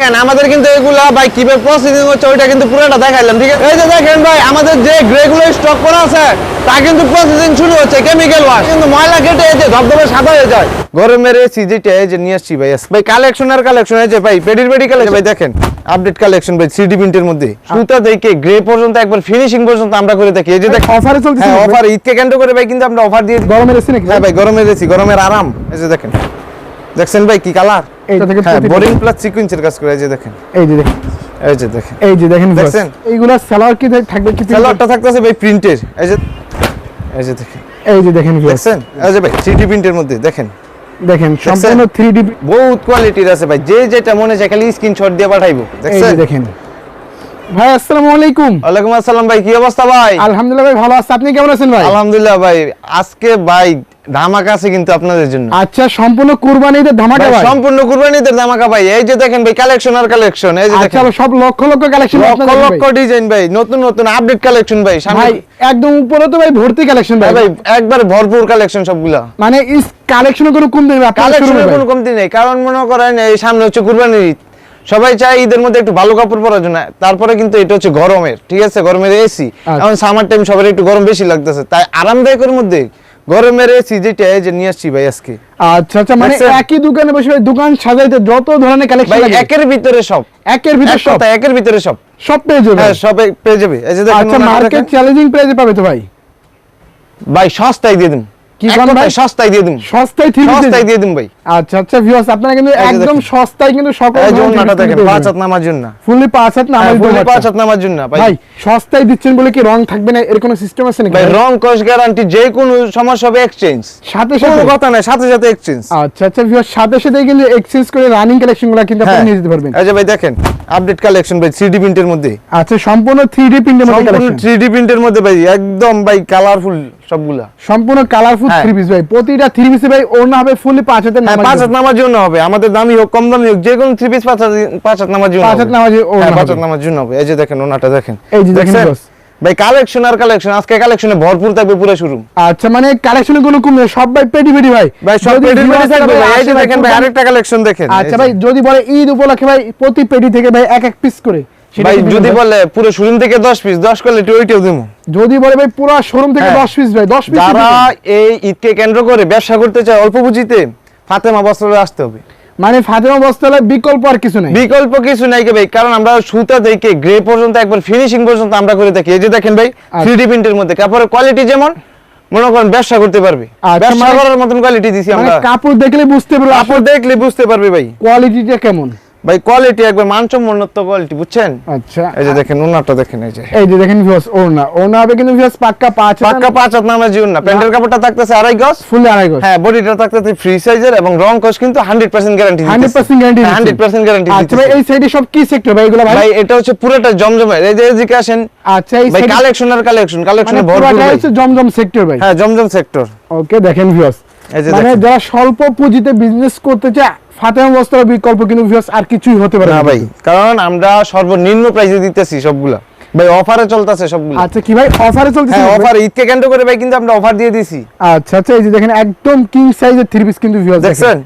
দেখেন আমাদের কিন্তু এগুলা ভাই কীভাবে প্রসেসিং হচ্ছে ওইটা কিন্তু পুরোটা দেখাইলাম ঠিক আছে? এই যে দেখেন ভাই আমাদের যে গ্রে গুলো স্টক করা আছে তা কিন্তু প্রসেসিং শুরু হচ্ছে কেমিক্যাল ওয়াশ কিন্তু ময়লা কেটে ধবধবে সাদা হয়ে যায়। গরমের এই যে নিয়ে আসছি ভাই ভাই কালেকশন আর কালেকশন এই যে ভাই পেডির পেডি কালেকশন ভাই দেখেন আপডেট কালেকশন ভাই সিডি প্রিন্টের মধ্যে। সুতা থেকে গ্রে পর্যন্ত একবার ফিনিশিং পর্যন্ত আমরা করে থাকি। এই যে দেখেন অফারে চলতেছে হ্যাঁ? অফার ঈদকে কেন্দ্র করে ভাই কিন্তু আমরা অফার দিয়ে গরমের এসি নাকি? হ্যাঁ ভাই গরমের এসি গরমের আরাম। এই যে দেখেন। দেখছেন ভাই কি কালার থেকে হ্যাঁ বোরিং প্লাস সিকুয়েন্সের কাজ করে এই যে দেখেন। এই যে দেখেন। এই যে দেখেন। এই যে দেখেন viewers, এইগুলা সেলার কি থাকবে কি কালারটা থাকতেছে ভাই প্রিন্টের এই যে এই যে দেখেন। এই যে দেখেন viewers, এই যে ভাই সিডি প্রিন্টের মধ্যে দেখেন। দেখেন সম্পূর্ণ 3D বহুত কোয়ালিটির আছে ভাই। যে যেটা মনে চায় খালি স্ক্রিনশট দিয়ে পাঠাইবো। এই দেখছেন? দেখেন। ভাই আসসালামু আলাইকুম। ওয়ালাইকুম আসসালাম ভাই কি অবস্থা ভাই? আলহামদুলিল্লাহ ভাই ভালো আছি। আপনি কেমন আছেন ভাই? আলহামদুলিল্লাহ ভাই আজকে ভাই ধামাকা আছে কিন্তু আপনাদের জন্য। আচ্ছা সম্পূর্ণ কুরবানিতে ধামাকা ভাই, সম্পূর্ণ কুরবানিদের ধামাকা ভাই। এই যে দেখেন ভাই কালেকশন আর কালেকশন এই যে আচ্ছা সব লক্ষ লক্ষ কালেকশন লক্ষ লক্ষ ডিজাইন ভাই নতুন নতুন আপডেট কালেকশন ভাই ভাই একদম উপরে তো ভাই ভর্তি কালেকশন ভাই। হ্যাঁ ভাই একবার ভরপুর কালেকশন সবগুলা। মানে ইস কালেকশনের কোনো কম দেবে কালেকশনের কোনো কমতি নেই কারণ মনে করেন এই সামনে হচ্ছে কুরবানির ঈদ। সবাই চায় ঈদের মধ্যে একটু ভালো কাপড় পরার জন্য। তারপরে কিন্তু এটা হচ্ছে গরমের ঠিক আছে? গরমের এসি আচ্ছা। এখন সামার টাইম সবার একটু গরম বেশি লাগতেছে। তাই আরামদায়কের মধ্যে গরমের এসি যেটা এই যে নিয়ে আসছি ভাই আজকে। আচ্ছা আচ্ছা মানে একই দোকানে বসে ভাই দোকান সাজাইতে যত ধরনের কালেকশন ভাই একের ভিতরে সব। একের ভিতরে সব। একের ভিতরে সব। সব পেয়ে যাবে হ্যাঁ সবে পেয়ে যাবে। এই যে দেখেন আচ্ছা মার্কেট চ্যালেঞ্জিং প্রাইসে পাবে তো ভাই? ভাই সস্তায় দিয়ে দিন। কি এক বলেন কথায় ভাই? সস্তায় দিয়ে দিন সস্তায় থ্রি সস্তায় দিয়ে দিন ভাই। আচ্ছা আচ্ছা ভিউয়ার্স আপনারা কিন্তু একদম সস্তায় কিন্তু সকল এই দেখেন পাঁচ হাত নামার জন্য। ফুললি পাঁচ হাত না হ্যাঁ, আমার পাঁচ হাত হাত নামার জন্য ভাই। ভাই সস্তায় দিচ্ছেন বলে কি রং থাকবে না? এর কোনো সিস্টেম আছে নাকি ভাই ভাই? রং কস গ্যারান্টি যে কোনো সমস্যা হবে এক্সচেঞ্জ সাথে কোনো সাথে? কথা নাই সাথে সাথে এক্সচেঞ্জ আচ্ছা আচ্ছা ভিউয়ার্স সাথে সাথে কিন্তু এক্সচেঞ্জ করে রানিং কিন্তু হ্যাঁ। আপনি নিয়ে যেতে পারবেন। এই ভাই দেখেন আপডেট কালেকশন ভাই 3D প্রিন্টের মধ্যে। আচ্ছা সম্পূর্ণ 3D প্রিন্টের মধ্যে সম্পূর্ণ কালেকশন 3D প্রিন্টের মধ্যে ভাই একদম ভাই কালারফুল সবগুলা। সম্পূর্ণ কালারফুল হ্যাঁ। থ্রি পিস ভাই। প্রতিটা থ্রি পিসে ভাই ওড়না হবে ফুললি পাঁচ হাতের হ্যাঁ নামাজ পাঁচ হাত নামার জন্য হবে। আমাদের দামি হোক কম দামি হোক যে কোনো থ্রি পিস পাঁচ হাত পাঁচ হাত নামার জন্য পাঁচ হাত। নামাজে ওড়না হ্যাঁ পাঁচ হাত নামার জন্য হবে। এই যে দেখেন ওনাটা দেখেন। এই যে দেখেন ভাই কালেকশন আর কালেকশন আজকে কালেকশনে ভরপুর থাকবে পুরো শুরু আচ্ছা মানে কালেকশনের কোনো কম সব ভাই পেটি পেটি ভাই। ভাই সব যদি পেডি থাকবে ভাই এই যে দেখেন ভাই আরেকটা কালেকশন দেখেন। আচ্ছা ভাই যদি বলে ঈদ উপলক্ষে ভাই প্রতি পেটি থেকে ভাই এক এক পিস করে। ভাই যদি বলে পুরো শোরুম থেকে 10 পিস 10 করলে ওইটাও যদি বলে ভাই পুরো শোরুম থেকে হ্যাঁ। 10 পিস ভাই 10 পিস যারা এই ঈদকে কেন্দ্র করে ব্যবসা করতে চায় অল্প পুঁজিতে ফাতেমা বস্ত্রালয়ে আসতে হবে। মানে ফাতেমা বস্তালে বিকল্প আর কিছু নেই? বিকল্প কিছু নাই ভাই কারণ আমরা সুতা থেকে গ্রে পর্যন্ত একবার ফিনিশিং পর্যন্ত আমরা করে থাকি। এই যে দেখেন ভাই আচ্ছা। থ্রি প্রিন্টের মধ্যে। কাপড়ের কোয়ালিটি যেমন মনে করেন ব্যবসা করতে পারবে। আচ্ছা, ব্যবসা মানে- করার মতন কোয়ালিটি দিছি মানে আমরা। কাপড় দেখলে বুঝতে পারবে কাপড় দেখলে বুঝতে পারবে ভাই। কোয়ালিটিটা কেমন? ভাই কোয়ালিটি একবার মানসম্মত কোয়ালিটি বুঝছেন? আচ্ছা। এই যে দেখেন ওনারটা দেখেন এই যে। এই যে দেখেন ভিউয়ার্স ওড়না। ওড়না হবে কিন্তু ভিউয়ার্স পাক্কা পাঁচ পাক্কা পাঁচ হাত জীবন না। প্যান্টের কাপড়টা থাকতেছে আড়াই গজ। ফুল আড়াই গজ। হ্যাঁ বডিটা থাকতেছে ফ্রি সাইজের এবং রং কস কিন্তু 100% গ্যারান্টি 100% গ্যারান্টি 100% গ্যারান্টি আচ্ছা ভাই এই সাইডে সব কি সেক্টর ভাই এগুলো ভাই? ভাই এটা হচ্ছে পুরোটা জমজমের এই যে এদিকে আসেন। আচ্ছা এই ভাই কালেকশন আর কালেকশন কালেকশনে মানে ভরপুর পুরোটা ভাই। হচ্ছে জমজম সেক্টর ভাই। হ্যাঁ জমজম সেক্টর ওকে দেখেন ভিউয়ার্স মানে যারা স্বল্প পুঁজিতে বিজনেস করতে চায় ফাতেমা বস্ত্র বিকল্প কিন্তু ভিউয়ার্স আর কিছুই হতে পারে না ভাই কারণ আমরা সর্বনিম্ন প্রাইসে দিতেছি সবগুলা। ভাই অফারে চলতেছে সবগুলা। আচ্ছা কি ভাই অফারে হ্যাঁ অফার ঈদকে কেন্দ্র করে ভাই কিন্তু আমরা অফার দিয়ে দিছি। আচ্ছা আচ্ছা এই যে দেখেন একদম কিং সাইজের থ্রি পিস কিন্তু ভিউয়ার্স দেখছেন?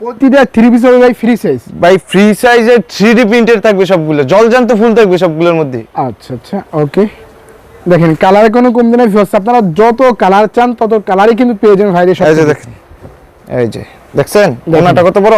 প্রতিটা থ্রি পিস হবে ভাই ফ্রি সাইজ ভাই ফ্রি সাইজের থ্রি ডি প্রিন্টের থাকবে সবগুলো জলজান্ত ফুল থাকবে সবগুলোর মধ্যে। আচ্ছা আচ্ছা ওকে দেখেন কালারে কোনো কমতি নাই ভিউয়ার্স আপনারা যত কালার চান তত কালারই কিন্তু পেয়ে যাবেন ভাইদের এই যে দেখেন এই যে দেখছেন। ওনাটা কত বড়?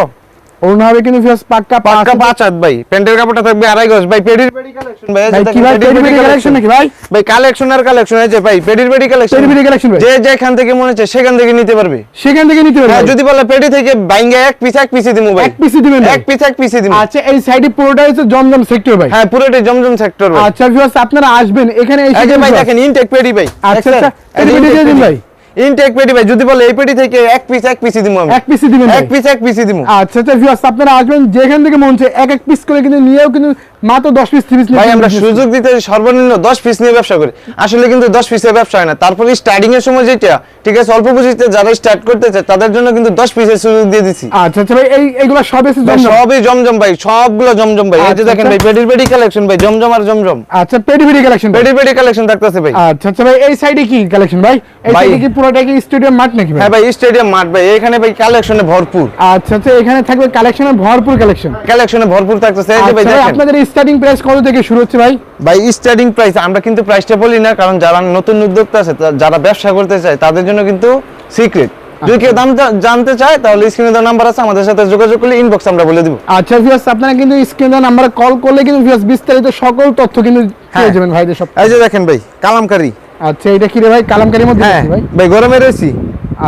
ওড়না হবে কিন্তু ভিউয়ার্স পাক্কা পাক্কা পাঁচ পাঁচ হাত ভাই। প্যান্টের কাপড়টা থাকবে আড়াই গজ। ভাই পেডির পেডি কালেকশন ভাই ভাই কি ভাই পেডির পেডি পেডি পেডি কালেকশন। নাকি ভাই? ভাই কালেকশন আর কালেকশন এই ভাই পেডির পেডি কালেকশন পেডি পেডি কালেকশন ভাই। যে যেখান থেকে মনে হচ্ছে সেখান থেকে নিতে পারবে। সেখান থেকে নিতে হ্যাঁ পারবেন যদি বলে পেডি থেকে বাইঙ্গা এক পিস এক পিসে দিমু ভাই। এক দিবেন এক পিস এক পিসে দিমু। আচ্ছা এই সাইডে পুরোটা হচ্ছে জমজম সেক্টর ভাই। হ্যাঁ পুরোটাই জমজম সেক্টর ভাই। আচ্ছা ভিউয়ার্স আপনারা আসবেন এখানে এসে ভাই দেখেন ইনটেক পেডি ভাই। আচ্ছা আচ্ছা পেডি দিয়ে দিন ভাই। ইনটেক পেডি ভাই যদি বলে এই পেডি থেকে এক পিস এক পিসে দিমু আমি। এক পিসই দিবেন এক পিস এক পিসে দিমু। আচ্ছা আচ্ছা ভিউয়ার্স আপনারা আসবেন যেখান থেকে মন চায় এক এক পিস করে কিন্তু নিয়েও কিন্তু মাত্র 10 পিস 30 পিস ভাই আমরা সুযোগ দিতে সর্বনিম্ন 10 পিস নিয়ে ব্যবসা করি। আসলে কিন্তু 10 পিসের ব্যবসা হয় না। তারপরে স্টার্টিং এর সময় যেটা ঠিক আছে অল্প পুঁজিতে যারা স্টার্ট করতে চায় তাদের জন্য কিন্তু 10 পিসের সুযোগ দিয়ে দিছি। আচ্ছা আচ্ছা ভাই এই এইগুলো সব এসে জমজম? সবই জমজম ভাই সবগুলো জমজম ভাই। এই যে আচ্ছা, দেখেন আচ্ছা। ভাই পেডির পেডি কালেকশন ভাই জমজম আর জমজম। আচ্ছা পেডি পেডি কালেকশন পেডির পেডি কালেকশন থাকতেছে ভাই। আচ্ছা আচ্ছা ভাই এই সাইডে কি কালেকশন ভাই? এই ভাই সাইডে কি পুরোটা কি স্টেডিয়াম মাঠ নাকি হ্যাঁ ভাই স্টেডিয়াম মাঠ ভাই এখানে ভাই কালেকশনে ভরপুর। আচ্ছা আচ্ছা এখানে থাকবে কালেকশনে ভরপুর কালেকশন কালেকশনে ভরপুর থাকতেছে এই যে ভাই দেখেন। আপনাদের স্টার্টিং প্রাইস কত থেকে শুরু হচ্ছে ভাই? ভাই স্টার্টিং প্রাইস আমরা কিন্তু প্রাইসটা বলি না কারণ যারা নতুন উদ্যোক্তা আছে যারা ব্যবসা করতে চায় তাদের জন্য কিন্তু সিক্রেট যদি কেউ দাম জানতে চায় তাহলে স্ক্রিনে দেওয়া নাম্বার আছে আমাদের সাথে যোগাযোগ করলে ইনবক্স আমরা বলে দিব। আচ্ছা ভিউয়ার্স আপনারা কিন্তু স্ক্রিনে নাম্বারে কল করলে কিন্তু ভিউয়ার্স বিস্তারিত সকল তথ্য কিন্তু পেয়ে হ্যাঁ। যাবেন ভাইদের সব। এই যে দেখেন ভাই কালামকারি। আচ্ছা এটা কি রে ভাই? কালামকারীর মধ্যে হ্যাঁ ভাই? ভাই গরমের এসি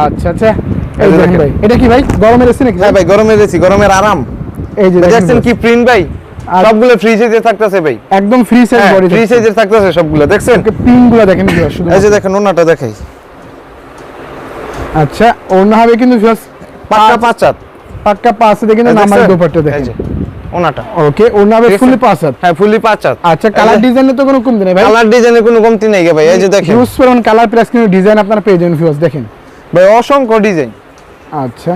আচ্ছা আচ্ছা। এই দেখেন। ভাই এটা কি ভাই? গরমের এসি নাকি হ্যাঁ ভাই? গরমের এসি গরমের আরাম। এই যে দেখছেন কি প্রিন্ট ভাই? সবগুলো ফ্রি সাইজে থাকতেছে ভাই। একদম ফ্রি সাইজ বডি ফ্রি সাইজের থাকতেছে সবগুলো দেখছেন? পিনগুলো দেখেন ভিউয়ার্স শুধু এই যে দেখেন ওনাটা দেখাই। আচ্ছা অন্য হবে কিন্তু পাক্কা পাঁচ হাত। পাক্কা পাঁচ দেখেন নামার দোপাট্টা দেখেন। ওনাটা। ওকে হবে ঠিক পাঁচ হাত। হ্যাঁ ফুলি পাঁচ হাত। আচ্ছা কালার ডিজাইনে তো কোনো কমতি নেই ভাই? কালার ডিজাইনের কোনো কমতি নেই ভাই এই যে দেখেন। ইউজ করুন কালার প্লাস কিন্তু ডিজাইন আপনারা পেয়ে যাবেন ভিউয়ার্স দেখেন। ভাই অসংখ্য ডিজাইন আচ্ছা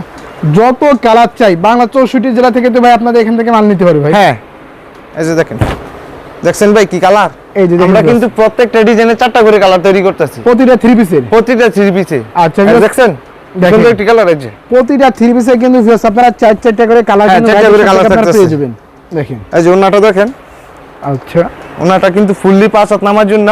যত কালার চাই বাংলা চৌষট্টি জেলা থেকে তো ভাই আপনাদের এখান থেকে মাল নিতে পারবে ভাই। হ্যাঁ। এই যে দেখেন। দেখছেন ভাই কি কালার এই যে আমরা কিন্তু প্রত্যেকটা ডিজাইনে চারটা করে কালার তৈরি করতেছি। প্রতিটা থ্রি পিসের প্রতিটা থ্রি পিসে আচ্ছা, দেখছেন। সুন্দর একটি কালার আছে প্রতিটা থ্রি পিসে কিন্তু আপনারা চার চারটা করে কালার হ্যাঁ, কিন্তু চারটা করে কালার পেয়ে যাবেন। দেখেন। এই যে ওনাটা দেখেন। আচ্ছা। ওনাটা কিন্তু ফুললি পাঁচ হাত নামার জন্য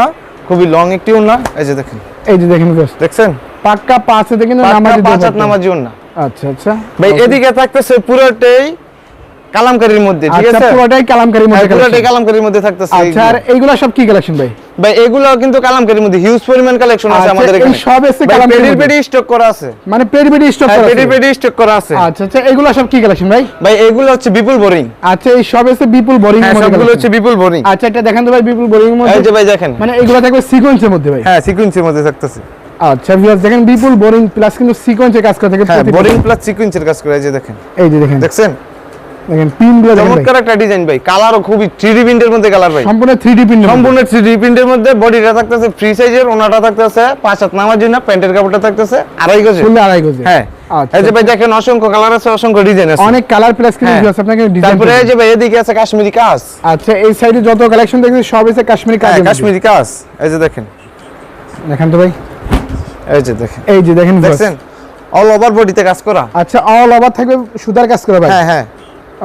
খুবই লং একটি ওনা এই যে দেখেন। এই যে দেখেন দেখছেন? পাক্কা পাঁচ হাতে কিন্তু নামাজ পাঁচ হাত নামার জন্য আচ্ছা আচ্ছা। ভাই. এদিকে থাকতেছে পুরোটাই কালামকারীর মধ্যে ঠিক আচ্ছা আছে? পুরোটাই কালামকারীর হ্যাঁ, মধ্যে পুরোটাই কালামকারীর মধ্যে থাকতেছে আচ্ছা আর এইগুলা সব কি কালেকশন ভাই? ভাই এগুলো কিন্তু কালামকারীর মধ্যে হিউজ পরিমাণ কালেকশন আছে আচ্ছা, আমাদের এখানে। সব এসে কালামকারীর পেডি পেডি স্টক করা আছে। মানে পেরি পেরি স্টক হ্যাঁ করা আছে? পেডি স্টক করা আছে। আচ্ছা আচ্ছা এগুলা সব কি কালেকশন ভাই? ভাই এগুলো হচ্ছে বিপুল বোরিং আচ্ছা এই সব এসে বিপুল বোরিং হ্যাঁ সবগুলো হচ্ছে বিপুল বোরিং আচ্ছা এটা দেখেন তো ভাই বিপুল বোরিং এর এই যে ভাই দেখেন। মানে এগুলো থাকবে সিকোয়েন্সের মধ্যে ভাই। হ্যাঁ সিকোয়েন্সের মধ্যে থাকতেছে। আচ্ছা ভিউয়ার্স দেখেন বিপুল বোরিং প্লাস কিন্তু সিকোয়েন্সে কাজ করে থাকে হ্যাঁ বোরিং প্লাস সিকোয়েন্সের কাজ করে এই যে দেখেন। এই যে দেখেন। দেখছেন? দেখেন পিনগুলো চমৎকার একটা ডিজাইন ভাই। কালারও খুবই 3D প্রিন্টের মধ্যে কালার ভাই। সম্পূর্ণ 3D পিন সম্পূর্ণ 3D প্রিন্টের মধ্যে বডিটা থাকতেছে ফ্রি সাইজের ওনাটা থাকতেছে পাঁচ হাত নামার জন্য প্যান্টের কাপড়টা থাকতেছে আড়াই গজে ফুল আড়াই গজে হ্যাঁ। আচ্ছা। এই যে ভাই দেখেন অসংখ্য কালার আছে অসংখ্য ডিজাইন আছে। অনেক কালার প্লাস কিন্তু হ্যাঁ। আপনাকে ডিজাইন তারপরে এই যে ভাই এদিকে আছে কাশ্মীরি কাজ। আচ্ছা এই সাইডে যত কালেকশন দেখছেন সব এসে কাশ্মীরি কাজ হ্যাঁ কাশ্মীরি কাজ। এই যে দেখেন। দেখেন তো ভাই। এই যে দেখেন। এই যে দেখেন দেখছেন? অল ওভার বডিতে কাজ করা। আচ্ছা অল ওভার থাকবে সুতার কাজ করে ভাই? হ্যাঁ হ্যাঁ।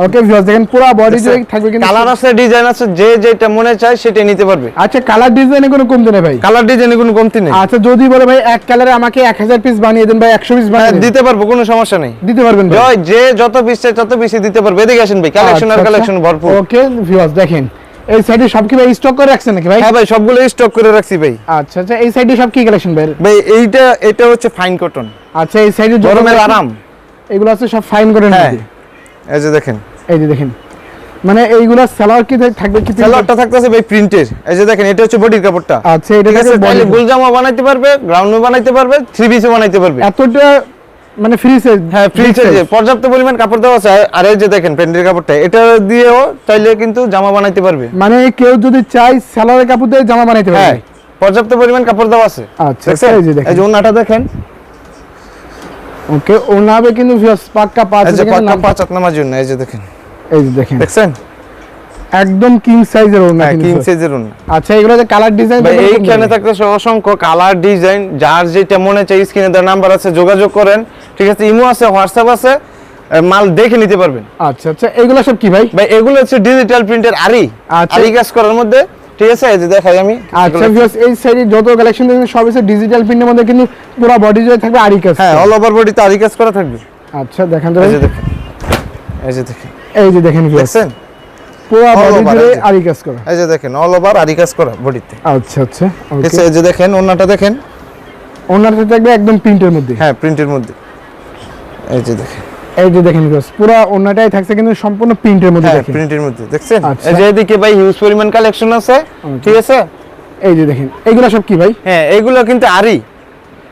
ওকে ভিউয়ার্স দেখেন পুরো বডি জুড়ে থাকবে কিন্তু কালার আছে ডিজাইন আছে যে যেটা মনে চায় সেটাই নিতে পারবে। আচ্ছা কালার ডিজাইনে কোনো কমতি নেই ভাই। কালার ডিজাইনে কোনো কমতি নেই। আচ্ছা যদি বলে ভাই এক কালারে আমাকে এক হাজার পিস বানিয়ে দেন ভাই একশো পিস হ্যাঁ বানিয়ে দিতে পারব কোনো সমস্যা নেই। দিতে পারবেন ভাই। জয় যে যত পিস চাই তত পিসই দিতে পারবে। এদিকে আসেন ভাই কালেকশন আর কালেকশন ভরপুর। ওকে ভিউয়ার্স দেখেন। এই সাইডে সব কি ভাই স্টক করে রাখছেন নাকি ভাই? হ্যাঁ ভাই সবগুলো স্টক করে রাখছি ভাই। আচ্ছা আচ্ছা এই সাইডে সব কি কালেকশন ভাই? ভাই এইটা এটা হচ্ছে ফাইন কটন আচ্ছা এই সাইডে গরমের আরাম। এগুলো আছে সব ফাইন করে হ্যাঁ। এই যে দেখেন। এই যে দেখেন। মানে এইগুলা সালোয়ার কি থাকবে কি সালোয়ারটা থাকতেছে ভাই প্রিন্টের এই যে দেখেন এটা হচ্ছে বডির কাপড়টা। আচ্ছা এটা ঠিক আছে থাকবে তাহলে body- গোল জামা বানাইতে পারবে গ্রাউন্ডও বানাইতে পারবে থ্রি পিসও বানাইতে পারবে। এতটা মানে ফ্রি সাইজ হ্যাঁ ফ্রি সাইজে পর্যাপ্ত পরিমাণ কাপড় দেওয়া আছে। আর এই যে দেখেন প্যান্টের কাপড়টা এটা দিয়েও চাইলে কিন্তু জামা বানাইতে পারবে। মানে কেউ যদি চাই সালোয়ারের কাপড় দিয়ে জামা বানাইতে হ্যাঁ পারবে। পর্যাপ্ত পরিমাণ কাপড় দেওয়া আছে। আচ্ছা এই যে দেখেন। এই যে ওনাটা দেখেন। ওকে ওনাবে কিন্তু viewers পাক্কা পাঁচ এই যে পাক্কা পাঁচ হাত নামার জন্য এই যে দেখেন। এই যে দেখেন। দেখছেন? একদম কিং সাইজের ওনা কিং। সাইজের ওনা আচ্ছা এগুলো যে কালার ডিজাইন ভাই এইখানে থাকতে অসংখ্য কালার ডিজাইন যার যেটা মনে চাই স্ক্রিনে দেওয়ার নাম্বার আছে যোগাযোগ করেন। ঠিক আছে ইমো আছে হোয়াটসঅ্যাপ আছে মাল দেখে নিতে পারবেন। আচ্ছা আচ্ছা এগুলো সব কি ভাই? ভাই এগুলো হচ্ছে ডিজিটাল প্রিন্টের আরি আচ্ছা। আরি কাজ করার মধ্যে ঠিক আছে এই যে দেখাই আমি। আচ্ছা viewers, এই সাইডে যত কালেকশন দেখবেন সব এসে ডিজিটাল প্রিন্টের মধ্যে কিন্তু পুরো বডি জুড়ে থাকবে আরি কাজ হ্যাঁ অল ওভার বডিতে আরি কাজ করা থাকবে। আচ্ছা দেখেন তো এই যে দেখেন এই যে দেখেন। এই যে দেখেন দেখছেন? পুরো বডি জুড়ে আরি কাজ করা এই যে দেখেন অল ওভার আরি কাজ করা বডিতে আচ্ছা আচ্ছা আছে এই যে দেখেন ওনাটা দেখেন। ওনারটা থাকবে একদম প্রিন্টের মধ্যে। হ্যাঁ প্রিন্টের মধ্যে। এই যে দেখেন। এই যে দেখেন viewers, পুরো ওনাটাই থাকছে কিন্তু সম্পূর্ণ প্রিন্টের মধ্যে হ্যাঁ দেখেন। প্রিন্টের মধ্যে দেখছেন? আচ্ছা। এই যে এদিকে ভাই হিউজ পরিমাণ কালেকশন আছে ঠিক আছে? এই যে দেখেন এগুলো সব কি ভাই? হ্যাঁ এগুলো কিন্তু আরি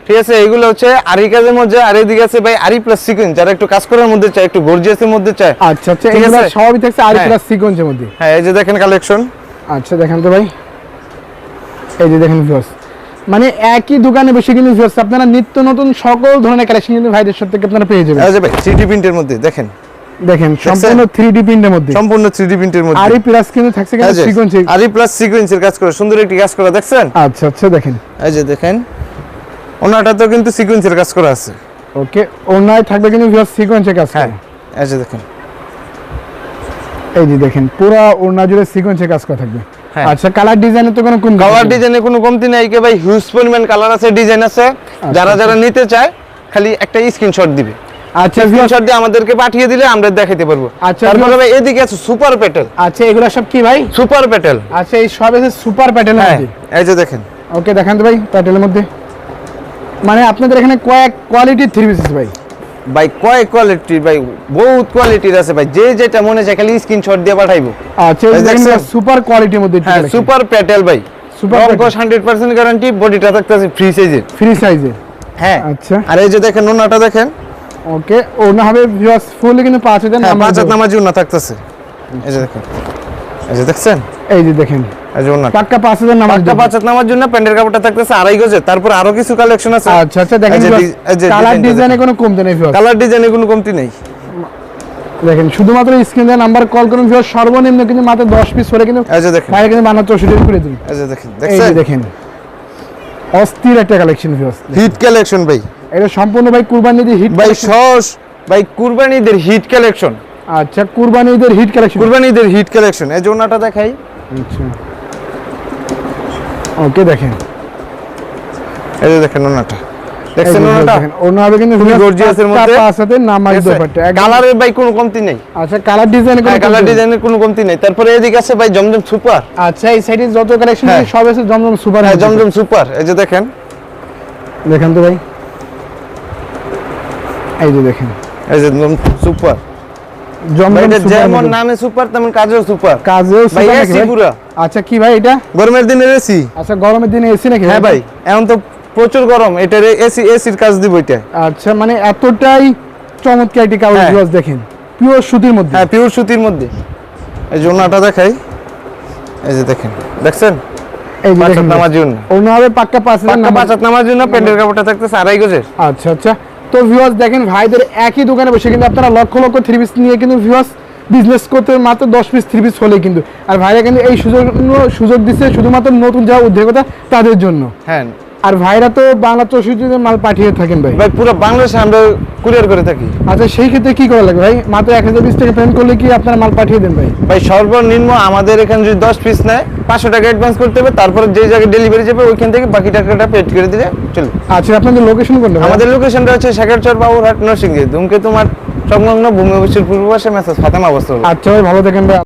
ঠিক আছে? এগুলো হচ্ছে আরি কাজের মধ্যে আর এদিকে আছে ভাই আরি প্লাস সিকোয়েন্স যারা একটু কাজ করার মধ্যে চায় একটু গর্জিয়াসের মধ্যে চায় আচ্ছা আচ্ছা এগুলো সবই থাকছে আরি হ্যাঁ। প্লাস সিকোয়েন্সের মধ্যে। হ্যাঁ এই যে দেখেন কালেকশন আচ্ছা দেখেন তো ভাই। এই যে দেখেন ভিউয়ার্স মানে একই দোকানে বসে কিন্তু ভিউয়ার্স আপনারা নিত্য নতুন সকল ধরনের কালেকশন কিন্তু ভাইদের সব থেকে আপনারা পেয়ে যাবেন। যে ভাই থ্রি প্রিন্টের মধ্যে দেখেন। দেখেন সম্পূর্ণ থ্রি ডি প্রিন্টের মধ্যে। সম্পূর্ণ থ্রি প্রিন্টের মধ্যে। আরি প্লাস কিন্তু থাকছে কিন্তু সিকোয়েন্স আরি প্লাস সিকোয়েন্সের কাজ করে সুন্দর একটি কাজ করা দেখছেন? আচ্ছা আচ্ছা দেখেন। এই যে দেখেন। ওনাটাতেও কিন্তু সিকোয়েন্সের কাজ করা আছে। ওকে ওনায় থাকবে কিন্তু ভিউয়ার্স সিকোয়েন্সের কাজ হ্যাঁ। এই যে দেখেন। এই যে দেখেন পুরো ওনা জুড়ে সিকোয়েন্সের কাজ করা থাকবে। আচ্ছা কালার ডিজাইনের তো কোনো কম কালার ডিজাইনে কোনো কমতি নাই কে ভাই? হিউজ পরিমাণ কালার আছে ডিজাইন আছে। যারা যারা নিতে চায় খালি একটা স্ক্রিনশট দিবে। আচ্ছা স্ক্রিনশট দিয়ে আমাদেরকে পাঠিয়ে দিলে আমরা দেখাতে পারব। আচ্ছা, তারপরে ভাই এদিকে আছে সুপার পেটেল আচ্ছা এগুলো সব কি ভাই? সুপার পেটেল আচ্ছা এই সব এসে সুপার হ্যাঁ মধ্যে? এই যে দেখেন। ওকে দেখান তো ভাই প্যাটেলের মধ্যে। মানে আপনাদের এখানে কয়েক কোয়ালিটির থ্রি পিসেস ভাই। ভাই কয় কোয়ালিটির ভাই? বহুত কোয়ালিটির আছে ভাই। যে যেটা মনে চায় খালি স্ক্রিনশট দিয়ে পাঠাইবো। আচ্ছা সুপার কোয়ালিটির মধ্যে হ্যাঁ সুপার পেটেল ভাই। সুপার। হান্ড্রেড পার্সেন্ট গ্যারান্টি বডিটা থাকতেছে ফ্রি সাইজের ফ্রি সাইজে হ্যাঁ। আচ্ছা। আর এই যে দেখেন ওনাটা দেখেন। ওকে ওনা হবে ভিউয়ার্স ফুল কিন্তু পাঁচ হাজার হ্যাঁ দেবো। নামাজি ওনা থাকতেছে। এই যে দেখেন। এই যে দেখছেন? এই যে দেখেন। পাক্কা পাঁচ হাজার নাম্বার পাঁচটা পাঁচ হাত নামার জন্য প্যান্টের কাপড়টা থাকতেছে আড়াই গজের তারপর আরও কিছু কালেকশন আছে। আচ্ছা আচ্ছা দেখেন এই যে ডি- এই যে কালার ডিজাইনে কোনো কমতে নেই কালার ডিজাইনে কোনো কমতি নেই। দেখেন শুধুমাত্র স্ক্রিনে নাম্বার কল করুন ভিউয়ার্স সর্বনিম্ন কিন্তু মাত্র দশ পিস করে কিন্তু এই যে দেখেন। বাইরে কিন্তু বানার চৌষট্টি করে দিন এই যে দেখেন দেখছেন? দেখেন। অস্থির একটা কালেকশন হিট কালেকশন ভাই। এটা সম্পূর্ণ ভাই হিট ভাই সস ভাই কুরবানিদের হিট কালেকশন আচ্ছা কুরবানি ঈদের হিট কালেকশন কুরবানিদের হিট কালেকশন এই যে দেখাই। আচ্ছা। ওকে দেখেন। এই যে দেখেন ওনাটা। দেখছেন ওনাটা? হবে কিন্তু gorgeous মধ্যে। নামাজ দোপাট্টা। কালারের ভাই কোনো কমতি নেই। আচ্ছা কালার ডিজাইন কালার ডিজাইনের কোনো কমতি নেই। তারপরে এদিকে আছে ভাই জমজম সুপার আচ্ছা এই সাইডে যত কালেকশন হ্যাঁ। সব আছে জমজম সুপার হ্যাঁ জমজম সুপার এই যে দেখেন। দেখেন তো ভাই। এই যে দেখেন। এই যে সুপার ভাই জমজম যেমন নামে সুপার তেমন কাজেও সুপার কাজেও সুপার নাকি এসি পুরা আচ্ছা কি ভাই এটা? গরমের দিনে এসি আচ্ছা গরমের দিনে এসি নাকি হ্যাঁ ভাই? এখন তো প্রচুর গরম এটার এসি এসির কাজ দিব এটা। আচ্ছা মানে এতটাই চমৎকার একটি কাগজ হ্যাঁ। দেখেন পিওর সুতির মধ্যে। হ্যাঁ পিওর সুতির মধ্যে। এই যে ওনাটা দেখাই এই যে দেখেন দেখছেন? এই যে পাঁচ দেখেন হাত নামার জন্য। অন্য হবে পাক্কা পাঁচ হাজার পাক্কা পাঁচ নামার জন্য প্যান্টের কাপড়টা থাকতেছে আড়াই গজের। আচ্ছা আচ্ছা। তো ভিউয়ার্স দেখেন ভাইদের একই দোকানে বসে কিন্তু আপনারা লক্ষ লক্ষ থ্রি পিস নিয়ে কিন্তু ভিউয়ার্স বিজনেস করতে মাত্র দশ পিস থ্রি পিস হলে কিন্তু। আর ভাইরা কিন্তু এই সুযোগ সুযোগ দিচ্ছে শুধুমাত্র নতুন যারা উদ্যোগতা তাদের জন্য। হ্যাঁ। আর ভাইরা তো বাংলা চৌষট্টিতে মাল পাঠিয়ে থাকেন ভাই। ভাই পুরো বাংলাদেশে আমরা কুরিয়ার করে থাকি। আচ্ছা সেই ক্ষেত্রে কি করা লাগবে ভাই? মাত্র এক হাজার পিস টাকা পেমেন্ট করলে কি আপনারা মাল পাঠিয়ে দেন ভাই? ভাই সর্বনিম্ন আমাদের এখানে যদি দশ পিস নেয় পাঁচশো টাকা অ্যাডভান্স করতে হবে তারপরে যে জায়গায় ডেলিভারি যাবে ওইখান থেকে বাকি টাকাটা পেড করে দিলে চলবে। আচ্ছা আপনাদের লোকেশন কোনটা আমাদের লোকেশনটা হচ্ছে শেখারচর বাবুরহাট নরসিংদী। ধুমকে তোমার সংলগ্ন ভূমি অফিসের পূর্ব পাশে মেসেজ ফাতেমা অবস্থা আচ্ছা ভাই ভালো থাকেন ভাই।